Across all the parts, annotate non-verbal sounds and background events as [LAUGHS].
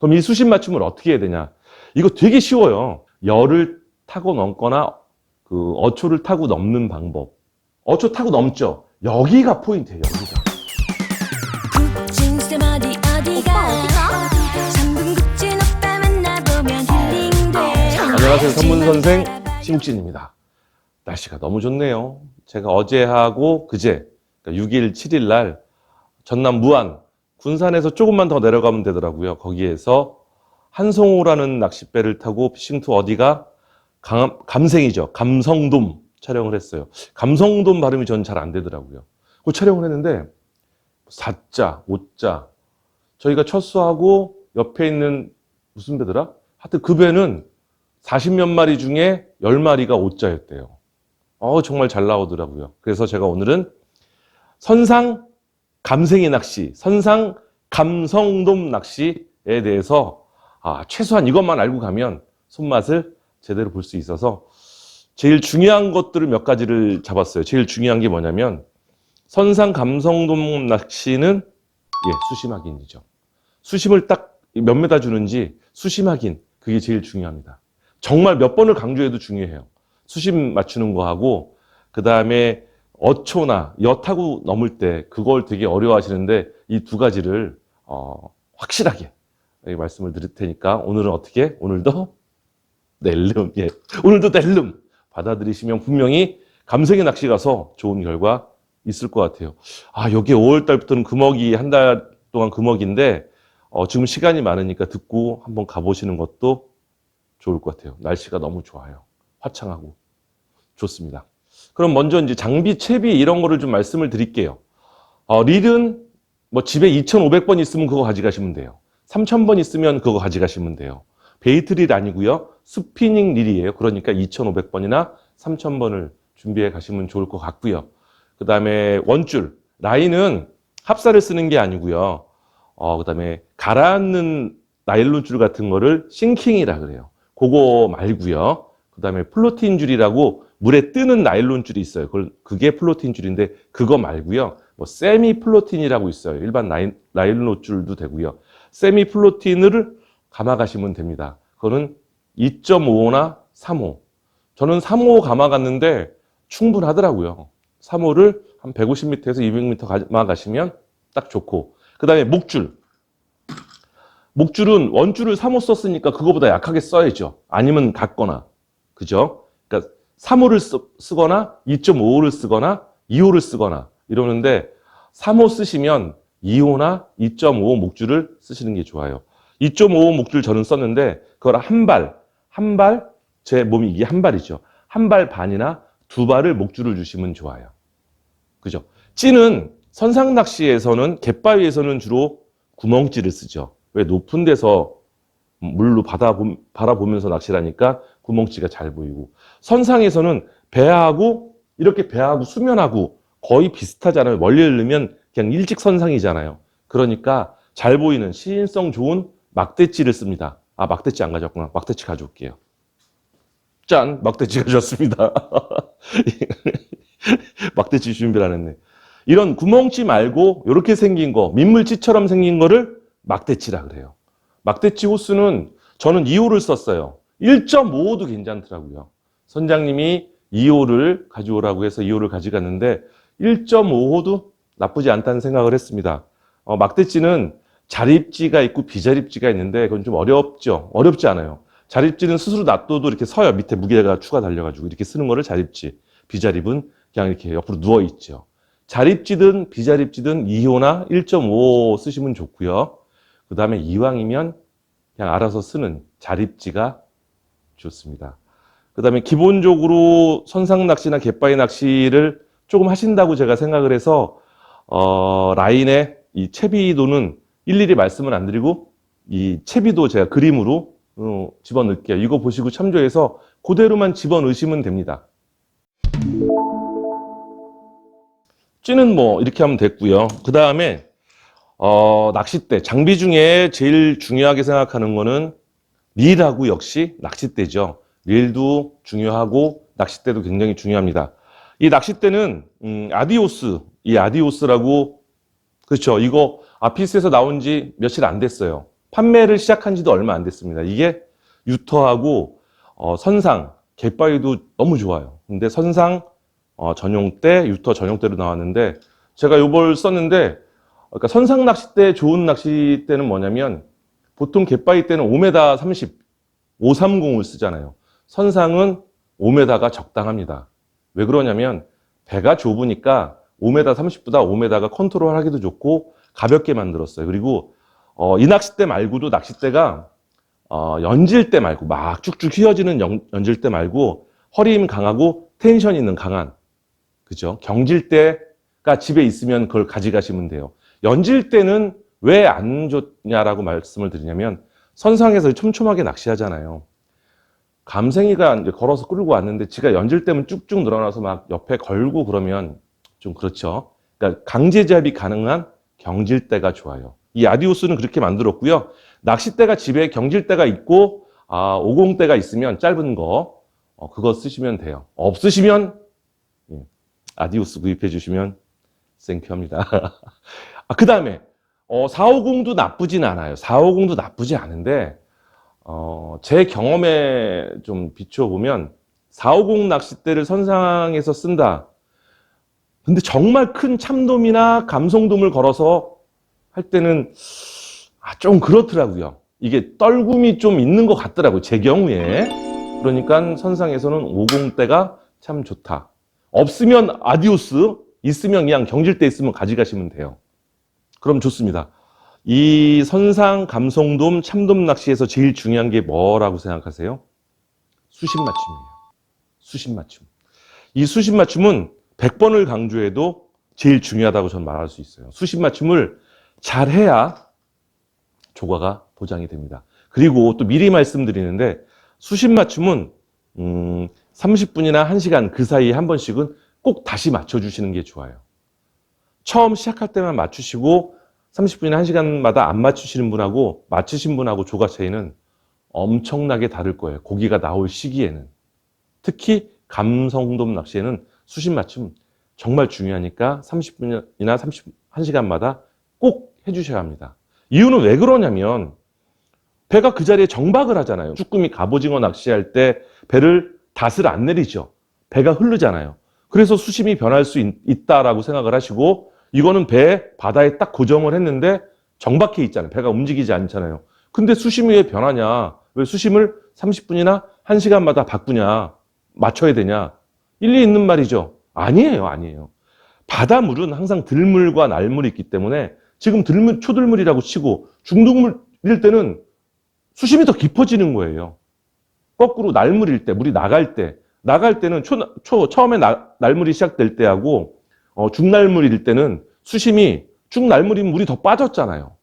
그럼 이 수심 맞춤을 어떻게 해야 되냐? 이거 되게 쉬워요. 열을 타고 넘거나 그 어초를 타고 넘는 방법. 어초 타고 넘죠. 여기가 포인트예요. 여기가. 안녕하세요. 선문 선생 심욱진입니다. 날씨가 너무 좋네요. 제가 어제하고 그제 그러니까 6일, 7일 날 전남 무안 군산에서 조금만 더 내려가면 되더라고요. 거기에서 한송호라는 낚싯배를 타고 피싱 투 어디가 감, 감생이죠. 감성돔 촬영을 했어요. 감성돔 발음이 전 잘 안 되더라고요. 그 촬영을 했는데 사자, 오자 저희가 첫 수하고 옆에 있는 무슨 배더라? 하여튼 그 배는 40몇 마리 중에 10마리가 오자였대요. 어, 정말 잘 나오더라고요. 그래서 제가 오늘은 선상 감생이 낚시, 선상 감성돔 낚시에 대해서 아, 최소한 이것만 알고 가면 손맛을 제대로 볼 수 있어서 제일 중요한 것들을 몇 가지를 잡았어요. 제일 중요한 게 뭐냐면 선상 감성돔 낚시는 예, 수심 확인이죠. 수심을 딱 몇 메다 주는지 수심 확인 그게 제일 중요합니다. 정말 몇 번을 강조해도 중요해요. 수심 맞추는 거 하고 그 다음에 어초나 엿하고 넘을 때 그걸 되게 어려워하시는데 이 두 가지를 어, 확실하게 예, 말씀을 드릴 테니까 오늘은 어떻게 오늘도 낼름 예 오늘도 낼름 받아들이시면 분명히 감성의 낚시 가서 좋은 결과 있을 것 같아요. 아 여기 5월 달부터는 금어기 한 달 동안 금어기인데 어, 지금 시간이 많으니까 듣고 한번 가보시는 것도 좋을 것 같아요. 날씨가 너무 좋아요. 화창하고 좋습니다. 그럼 먼저 이제 장비, 채비 이런 거를 좀 말씀을 드릴게요. 어, 릴은 뭐 집에 2,500번 있으면 그거 가져가시면 돼요. 3,000번 있으면 그거 가져가시면 돼요. 베이트 릴 아니고요. 스피닝 릴이에요. 그러니까 2,500번이나 3,000번을 준비해 가시면 좋을 것 같고요. 그 다음에 원줄, 라인은 합사를 쓰는 게 아니고요. 어, 그 다음에 가라앉는 나일론 줄 같은 거를 싱킹이라 그래요. 그거 말고요. 그 다음에 플로틴 줄이라고 물에 뜨는 나일론 줄이 있어요. 그걸, 그게 플로틴 줄인데 그거 말고요. 뭐 세미 플로틴이라고 있어요. 일반 나일, 나일론 줄도 되고요. 세미 플로틴을 감아가시면 됩니다. 그거는 2.55나 3호. 저는 3호 감아갔는데 충분하더라고요. 3호를 한 150m에서 200m 감아가시면 딱 좋고. 그 다음에 목줄. 목줄은 원줄을 3호 썼으니까 그거보다 약하게 써야죠. 아니면 같거나. 그죠? 그러니까 3호를 쓰, 거나 2.55를 쓰거나 2호를 쓰거나 이러는데 3호 쓰시면 2호나 2.5 목줄을 쓰시는 게 좋아요. 2.5 목줄 저는 썼는데 그걸 한 발, 한 발, 제 몸이 이게 한 발이죠. 한 발 반이나 두 발을 목줄을 주시면 좋아요. 그죠? 찌는 선상 낚시에서는 갯바위에서는 주로 구멍찌를 쓰죠. 왜 높은 데서 물로 바다 바라보면서 낚시를 하니까 구멍찌가 잘 보이고 선상에서는 배하고 이렇게 배하고 수면하고 거의 비슷하잖아요. 멀리 흐르면 그냥 일직선상이잖아요. 그러니까 잘 보이는 시인성 좋은 막대찌를 씁니다. 아 막대찌 안 가져왔구나. 막대찌 가져올게요. 짠 막대찌 가져왔습니다. [LAUGHS] 막대찌 준비를 안 했네. 이런 구멍찌 말고 이렇게 생긴 거 민물찌처럼 생긴 거를 막대찌라 그래요. 막대찌 호수는 저는 2호를 썼어요. 1.5호도 괜찮더라고요. 선장님이 2호를 가져오라고 해서 2호를 가져갔는데 1.5호도 나쁘지 않다는 생각을 했습니다. 어, 막대찌는 자립지가 있고 비자립지가 있는데 그건 좀 어렵죠. 어렵지 않아요. 자립지는 스스로 놔둬도 이렇게 서요. 밑에 무게가 추가 달려가지고 이렇게 쓰는 거를 자립지. 비자립은 그냥 이렇게 옆으로 누워 있죠. 자립지든 비자립지든 2호나 1.5 쓰시면 좋고요. 그 다음에 이왕이면 그냥 알아서 쓰는 자립지가 좋습니다. 그 다음에 기본적으로 선상 낚시나 갯바위 낚시를 조금 하신다고 제가 생각을 해서 어, 라인에 이 채비도는 일일이 말씀을 안 드리고 이 채비도 제가 그림으로 어, 집어넣을게요. 이거 보시고 참조해서 그대로만 집어넣으시면 됩니다. 찌는 뭐 이렇게 하면 됐고요. 그 다음에 어, 낚싯대 장비 중에 제일 중요하게 생각하는 거는 릴하고 역시 낚싯대죠. 릴도 중요하고 낚싯대도 굉장히 중요합니다. 이 낚싯대는 음, 아디오스, 이 아디오스라고 그렇죠. 이거 아피스에서 나온 지 며칠 안 됐어요. 판매를 시작한 지도 얼마 안 됐습니다. 이게 유터하고 어, 선상, 갯바위도 너무 좋아요. 근데 선상 어, 전용대, 유터 전용대로 나왔는데 제가 요걸 썼는데 그러니까 선상 낚싯대 좋은 낚싯대는 뭐냐면 보통 갯바위 때는 5m 30, 530을 쓰잖아요. 선상은 5m가 적당합니다. 왜 그러냐면 배가 좁으니까 5m 30보다 5m가 컨트롤 하기도 좋고 가볍게 만들었어요. 그리고 어, 이 낚싯대 말고도 낚싯대가 어, 연질 때 말고 막 쭉쭉 휘어지는 연, 연질 때 말고 허리 힘 강하고 텐션 있는 강한 그죠? 경질 때가 집에 있으면 그걸 가져가시면 돼요. 연질 때는 왜 안 좋냐라고 말씀을 드리냐면 선상에서 촘촘하게 낚시하잖아요. 감생이가 이제 걸어서 끌고 왔는데 지가 연질 때면 쭉쭉 늘어나서 막 옆에 걸고 그러면 좀 그렇죠. 그러니까 강제잡이 가능한 경질대가 좋아요. 이 아디오스는 그렇게 만들었고요. 낚싯대가 집에 경질대가 있고 아, 50대가 있으면 짧은 거 어, 그거 쓰시면 돼요. 없으시면 예, 아디오스 구입해 주시면 생큐합니다. [LAUGHS] 아, 그 다음에 어, 450도 나쁘진 않아요. 450도 나쁘지 않은데 어, 제 경험에 좀 비춰보면 450 낚싯대를 선상에서 쓴다. 근데 정말 큰 참돔이나 감성돔을 걸어서 할 때는 아, 좀 그렇더라고요. 이게 떨굼이 좀 있는 것 같더라고요. 제 경우에. 그러니까 선상에서는 50대가 참 좋다. 없으면 아디오스, 있으면 그냥 경질대 있으면 가져가시면 돼요. 그럼 좋습니다. 이 선상, 감성돔, 참돔 낚시에서 제일 중요한 게 뭐라고 생각하세요? 수심 맞춤이에요. 수심 맞춤. 이 수심 맞춤은 100번을 강조해도 제일 중요하다고 저는 말할 수 있어요. 수심 맞춤을 잘 해야 조과가 보장이 됩니다. 그리고 또 미리 말씀드리는데 수심 맞춤은 음, 30분이나 1시간 그 사이에 한 번씩은 꼭 다시 맞춰주시는 게 좋아요. 처음 시작할 때만 맞추시고 30분이나 1시간마다 안 맞추시는 분하고 맞추신 분하고 조가 차이는 엄청나게 다를 거예요. 고기가 나올 시기에는. 특히 감성돔 낚시에는 수심 맞춤 정말 중요하니까 30분이나 31시간마다 꼭 해주셔야 합니다. 이유는 왜 그러냐면 배가 그 자리에 정박을 하잖아요. 쭈꾸미 갑오징어 낚시할 때 배를 닷을 안 내리죠. 배가 흐르잖아요. 그래서 수심이 변할 수 있, 다라고 생각을 하시고 이거는 배 바다에 딱 고정을 했는데 정박해 있잖아요. 배가 움직이지 않잖아요. 근데 수심이 왜 변하냐? 왜 수심을 30분이나 1시간마다 바꾸냐? 맞춰야 되냐? 일리 있는 말이죠. 아니에요, 아니에요. 바닷물은 항상 들물과 날물이 있기 때문에 지금 들물, 초들물이라고 치고 중등물일 때는 수심이 더 깊어지는 거예요. 거꾸로 날물일 때, 물이 나갈 때, 나갈 때는 초, 초 처음에 나, 날물이 시작될 때하고 어, 중날물일 때는 수심이 중날물이면 물이 더 빠졌잖아요.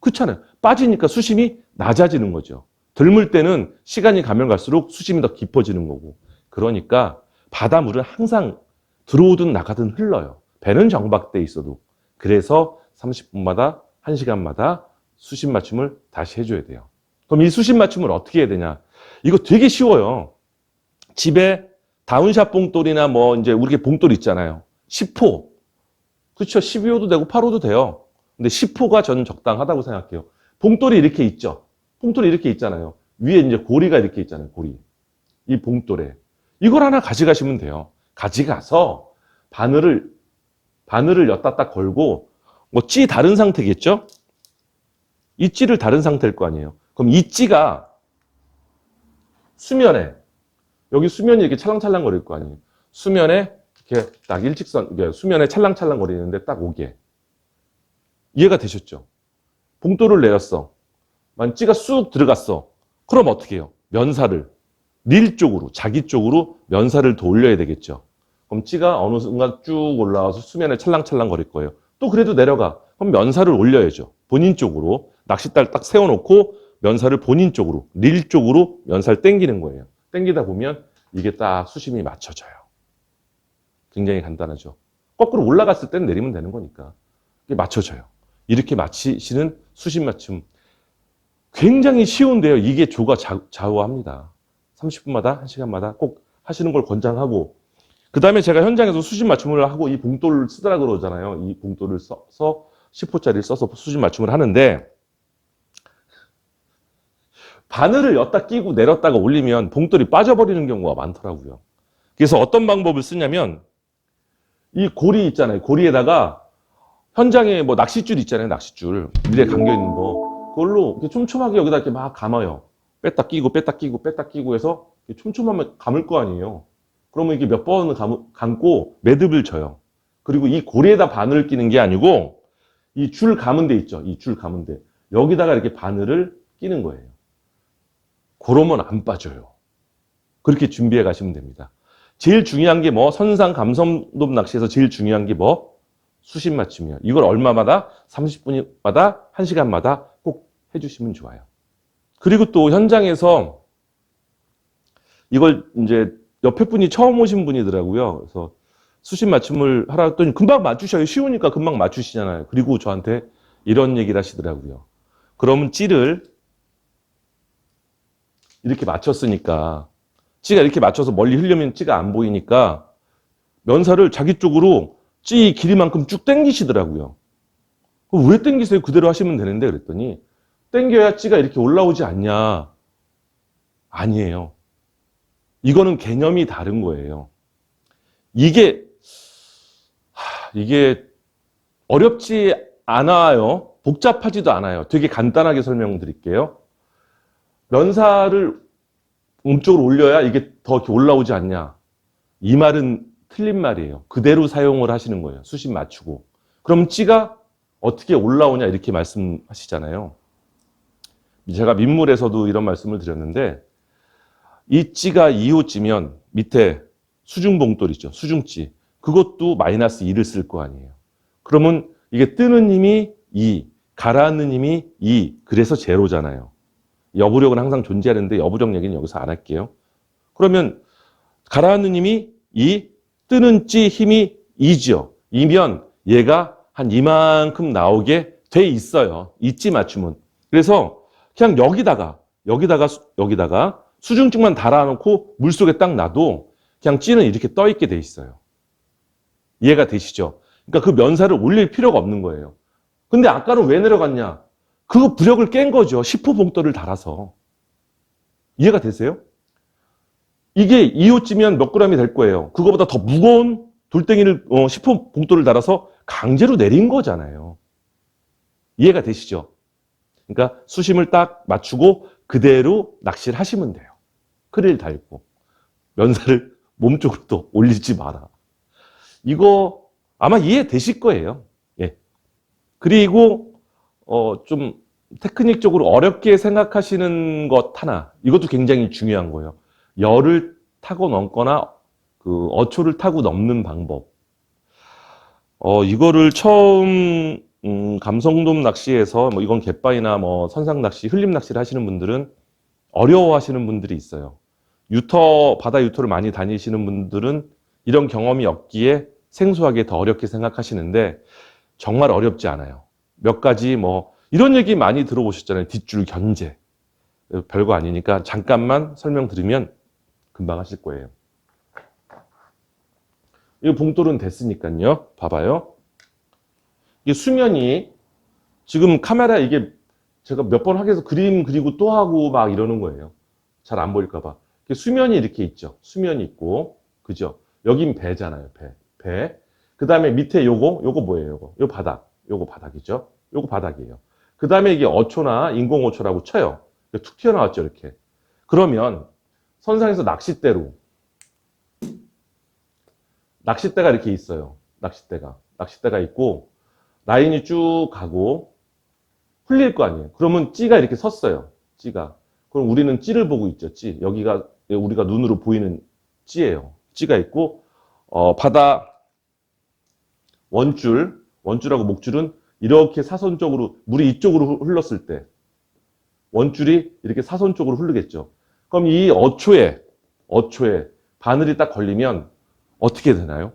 그렇잖아요. 빠지니까 수심이 낮아지는 거죠. 들물 때는 시간이 가면 갈수록 수심이 더 깊어지는 거고. 그러니까 바닷물은 항상 들어오든 나가든 흘러요. 배는 정박돼 있어도. 그래서 30분마다 1시간마다 수심 맞춤을 다시 해줘야 돼요. 그럼 이 수심 맞춤을 어떻게 해야 되냐? 이거 되게 쉬워요. 집에 다운샷 봉돌이나 뭐 이제 우리 봉돌 있잖아요. 10호. 그렇죠. 12호도 되고 8호도 돼요. 근데 10호가 저는 적당하다고 생각해요. 봉돌이 이렇게 있죠. 봉돌이 이렇게 있잖아요. 위에 이제 고리가 이렇게 있잖아요. 고리. 이 봉돌에. 이걸 하나 가져가시면 돼요. 가져가서 바늘을 바늘을 엿다 딱 걸고 뭐 찌 다른 상태겠죠? 이 찌를 다른 상태일 거 아니에요. 그럼 이 찌가 수면에 여기 수면이 이렇게 찰랑찰랑 거릴 거 아니에요. 수면에 이렇게 딱 일직선 이게 수면에 찰랑찰랑 거리는데 딱 오게 이해가 되셨죠? 봉돌을 내렸어. 만 찌가 쑥 들어갔어. 그럼 어떻게 해요? 면사를 릴 쪽으로 자기 쪽으로 면사를 더 올려야 되겠죠. 그럼 찌가 어느 순간 쭉 올라와서 수면에 찰랑찰랑 거릴 거예요. 또 그래도 내려가. 그럼 면사를 올려야죠. 본인 쪽으로 낚싯대를 딱 세워놓고 면사를 본인 쪽으로 릴 쪽으로 면사를 땡기는 거예요. 땡기다 보면 이게 딱 수심이 맞춰져요. 굉장히 간단하죠. 거꾸로 올라갔을 때는 내리면 되는 거니까. 이게 맞춰져요. 이렇게 맞히시는 수심 맞춤. 굉장히 쉬운데요. 이게 조가 좌, 좌우합니다. 30분마다, 1시간마다 꼭 하시는 걸 권장하고, 그 다음에 제가 현장에서 수심 맞춤을 하고 이 봉돌을 쓰더라 그러잖아요. 이 봉돌을 써서 10호짜리를 써서 수심 맞춤을 하는데, 바늘을 엿다 끼고 내렸다가 올리면 봉돌이 빠져버리는 경우가 많더라고요. 그래서 어떤 방법을 쓰냐면 이 고리 있잖아요. 고리에다가 현장에 뭐 낚싯줄 있잖아요. 낚싯줄 밀에 감겨 있는 거 그걸로 이렇게 촘촘하게 여기다 이렇게 막 감아요. 뺐다 끼고 뺐다 끼고 뺐다 끼고 해서 촘촘하면 감을 거 아니에요. 그러면 이게 몇 번을 감, 감고 매듭을 져요. 그리고 이 고리에다 바늘을 끼는 게 아니고 이 줄 감은 데 있죠. 이 줄 감은 데 여기다가 이렇게 바늘을 끼는 거예요. 그러면 안 빠져요. 그렇게 준비해 가시면 됩니다. 제일 중요한 게 뭐 선상 감성돔 낚시에서 제일 중요한 게 뭐 수심 맞춤이에요. 이걸 얼마마다 30분마다 1시간마다 꼭 해주시면 좋아요. 그리고 또 현장에서 이걸 이제 옆에 분이 처음 오신 분이더라고요. 그래서 수심 맞춤을 하라 했더니 금방 맞추셔요. 쉬우니까 금방 맞추시잖아요. 그리고 저한테 이런 얘기를 하시더라고요. 그러면 찌를 이렇게 맞췄으니까 찌가 이렇게 맞춰서 멀리 흘려면 찌가 안 보이니까 면사를 자기 쪽으로 찌 길이만큼 쭉 당기시더라고요. 왜 당기세요? 그대로 하시면 되는데 그랬더니 당겨야 찌가 이렇게 올라오지 않냐? 아니에요. 이거는 개념이 다른 거예요. 이게 하, 이게 어렵지 않아요. 복잡하지도 않아요. 되게 간단하게 설명드릴게요. 면사를 몸쪽으로 올려야 이게 더 이렇게 올라오지 않냐. 이 말은 틀린 말이에요. 그대로 사용을 하시는 거예요. 수심 맞추고. 그럼 찌가 어떻게 올라오냐 이렇게 말씀하시잖아요. 제가 민물에서도 이런 말씀을 드렸는데 이 찌가 2호 찌면 밑에 수중봉돌 있죠. 수중찌. 그것도 마이너스 2를 쓸 거 아니에요. 그러면 이게 뜨는 힘이 2, 가라앉는 힘이 2. 그래서 제로잖아요. 여부력은 항상 존재하는데 여부력 얘기는 여기서 안 할게요. 그러면 가라앉는 힘이 2, 뜨는 찌 힘이 2죠. 이면 얘가 한 이만큼 나오게 돼 있어요. 이찌 맞춤은. 그래서 그냥 여기다가 여기다가 수- 여기다가 수중증만 달아놓고 물속에 딱 놔도 그냥 찌는 이렇게 떠 있게 돼 있어요. 이해가 되시죠? 그러니까 그 면사를 올릴 필요가 없는 거예요. 근데 아까는 왜 내려갔냐? 그 부력을 깬 거죠. 10호 봉돌을 달아서. 이해가 되세요? 이게 2호찌면 몇 그램이 될 거예요. 그거보다 더 무거운 돌덩이를 어, 10호 봉돌을 달아서 강제로 내린 거잖아요. 이해가 되시죠? 그러니까 수심을 딱 맞추고 그대로 낚시를 하시면 돼요. 크릴 달고 면사를 [LAUGHS] 몸쪽으로 또 올리지 마라. 이거 아마 이해되실 거예요. 예. 그리고 어, 좀 테크닉적으로 어렵게 생각하시는 것 하나. 이것도 굉장히 중요한 거예요. 열을 타고 넘거나 그 어초를 타고 넘는 방법. 어, 이거를 처음 음, 감성돔 낚시에서 뭐 이건 갯바위나 뭐 선상 낚시, 흘림 낚시를 하시는 분들은 어려워하시는 분들이 있어요. 유터 바다 유터를 많이 다니시는 분들은 이런 경험이 없기에 생소하게 더 어렵게 생각하시는데 정말 어렵지 않아요. 몇 가지 뭐 이런 얘기 많이 들어보셨잖아요. 뒷줄 견제. 별거 아니니까 잠깐만 설명드리면 금방 하실 거예요. 이 봉돌은 됐으니까요. 봐봐요. 이게 수면이 지금 카메라 이게 제가 몇 번 하게 해서 그림 그리고 또 하고 막 이러는 거예요. 잘 안 보일까 봐. 수면이 이렇게 있죠. 수면이 있고, 그죠? 여긴 배잖아요. 배. 배. 그 다음에 밑에 요거, 요거 뭐예요? 요거. 요 바닥. 요거 바닥이죠. 요거 바닥이에요. 그 다음에 이게 어초나 인공어초라고 쳐요. 툭 튀어나왔죠. 이렇게. 그러면 선상에서 낚싯대로 낚싯대가 이렇게 있어요. 낚싯대가. 낚싯대가 있고, 라인이 쭉 가고, 흘릴 거 아니에요. 그러면 찌가 이렇게 섰어요. 찌가. 그럼 우리는 찌를 보고 있죠. 찌. 여기가 우리가 눈으로 보이는 찌예요. 찌가 있고, 어, 바다 원줄, 원줄하고 목줄은 이렇게 사선적으로, 물이 이쪽으로 흘렀을 때, 원줄이 이렇게 사선 쪽으로 흐르겠죠. 그럼 이 어초에, 어초에 바늘이 딱 걸리면 어떻게 되나요?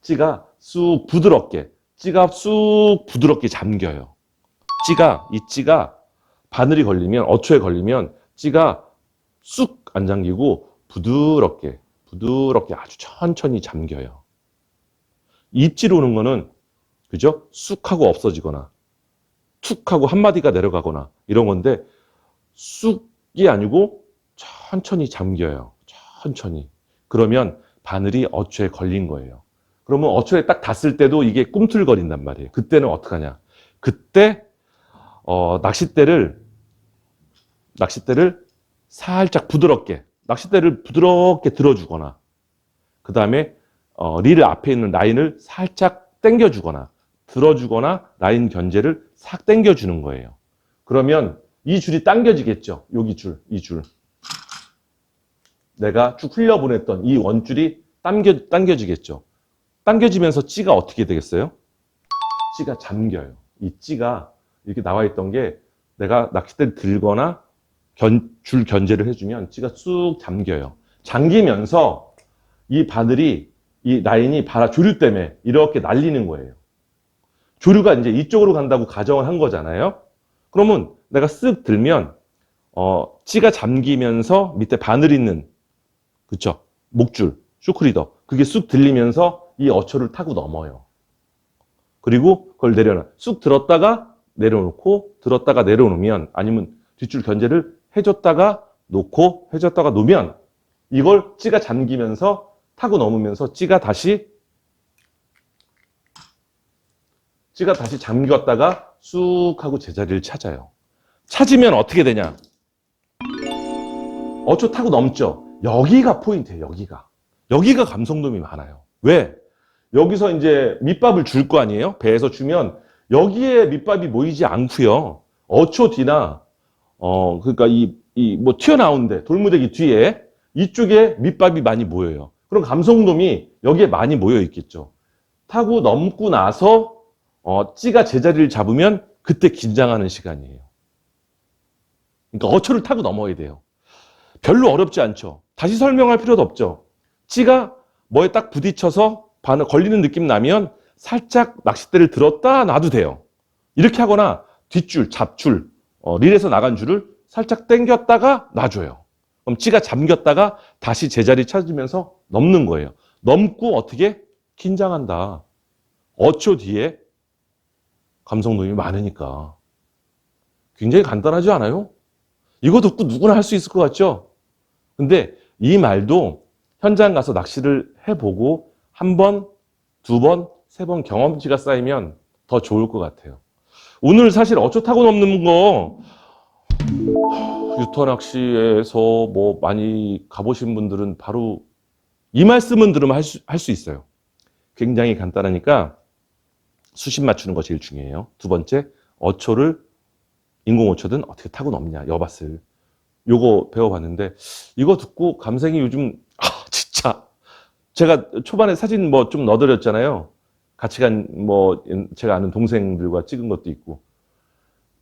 찌가 쑥 부드럽게, 찌가 쑥 부드럽게 잠겨요. 찌가, 이 찌가 바늘이 걸리면, 어초에 걸리면 찌가 쑥 안 잠기고 부드럽게, 부드럽게 아주 천천히 잠겨요. 입질 오는 거는, 그죠? 쑥 하고 없어지거나, 툭 하고 한 마디가 내려가거나 이런 건데, 쑥이 아니고 천천히 잠겨요. 천천히. 그러면 바늘이 어초에 걸린 거예요. 그러면 어초에 딱 닿았을 때도 이게 꿈틀거린단 말이에요. 그때는 어떡하냐. 그때, 어, 낚싯대를, 낚싯대를 살짝 부드럽게, 낚싯대를 부드럽게 들어주거나, 그 다음에, 어, 릴 앞에 있는 라인을 살짝 당겨주거나, 들어주거나, 라인 견제를 싹 당겨주는 거예요. 그러면 이 줄이 당겨지겠죠. 여기 줄, 이 줄. 내가 쭉 흘려보냈던 이 원줄이 당겨, 당겨지겠죠. 당겨지면서 찌가 어떻게 되겠어요? 찌가 잠겨요. 이 찌가 이렇게 나와 있던 게 내가 낚싯대를 들거나 견, 줄 견제를 해주면 찌가 쑥 잠겨요. 잠기면서 이 바늘이 이 라인이 바라 조류 때문에 이렇게 날리는 거예요. 조류가 이제 이쪽으로 간다고 가정을 한 거잖아요. 그러면 내가 쓱 들면 어, 찌가 잠기면서 밑에 바늘 있는 그쵸 목줄 쇼크리더 그게 쑥 들리면서 이 어초를 타고 넘어요. 그리고 그걸 내려놔 쑥 들었다가 내려놓고 들었다가 내려놓으면 아니면 뒷줄 견제를 해줬다가 놓고 해줬다가 놓으면 이걸 찌가 잠기면서 타고 넘으면서 찌가 다시 찌가 다시 잠겼다가 쑥 하고 제자리를 찾아요. 찾으면 어떻게 되냐? 어초 타고 넘죠. 여기가 포인트예요. 여기가. 여기가 감성돔이 많아요. 왜? 여기서 이제 밑밥을 줄 거 아니에요? 배에서 주면 여기에 밑밥이 모이지 않고요. 어초 뒤나 어 그러니까 이 이 뭐 튀어나온데 돌무대기 뒤에 이쪽에 밑밥이 많이 모여요. 그럼 감성돔이 여기에 많이 모여 있겠죠. 타고 넘고 나서 어 찌가 제자리를 잡으면 그때 긴장하는 시간이에요. 그러니까 어초를 타고 넘어야 돼요. 별로 어렵지 않죠. 다시 설명할 필요도 없죠. 찌가 뭐에 딱 부딪혀서 바늘 걸리는 느낌 나면 살짝 낚싯대를 들었다 놔도 돼요. 이렇게 하거나 뒷줄, 잡줄, 어, 릴에서 나간 줄을 살짝 당겼다가 놔줘요. 그럼 찌가 잠겼다가 다시 제자리 찾으면서 넘는 거예요. 넘고 어떻게? 긴장한다. 어초 뒤에 감성돔이 많으니까. 굉장히 간단하지 않아요? 이거 듣고 누구나 할 수 있을 것 같죠? 근데 이 말도 현장 가서 낚시를 해보고 한 번, 두 번, 세 번 경험치가 쌓이면 더 좋을 것 같아요. 오늘 사실 어쩌 타고 넘는 거 유터 낚시에서 뭐 많이 가보신 분들은 바로 이 말씀은 들으면 할 수, 할 수 있어요. 굉장히 간단하니까 수심 맞추는 거 제일 중요해요. 두 번째, 어초를 인공 어초든 어떻게 타고 넘냐, 여밭을. 요거 배워봤는데, 이거 듣고 감생이 요즘, 아, 진짜. 제가 초반에 사진 뭐 좀 넣어드렸잖아요. 같이 간, 뭐, 제가 아는 동생들과 찍은 것도 있고.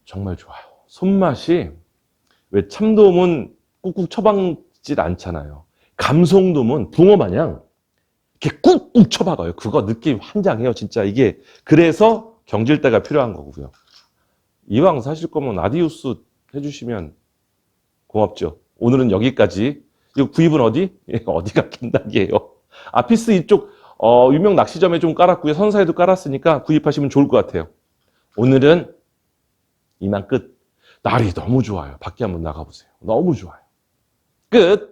정말 좋아요. 손맛이, 왜 참돔은 꾹꾹 처박질 않잖아요. 감성돔은 붕어 마냥 이렇게 꾹꾹 쳐박아요. 그거 느낌 환장해요, 진짜. 이게, 그래서 경질대가 필요한 거고요. 이왕 사실 거면 아디우스 해주시면 고맙죠. 오늘은 여기까지. 이거 구입은 어디? 어디가 긴닭이에요. 아피스 이쪽 어, 유명 낚시점에 좀 깔았고요. 선사에도 깔았으니까 구입하시면 좋을 것 같아요. 오늘은 이만 끝. 날이 너무 좋아요. 밖에 한번 나가보세요. 너무 좋아요. 끝.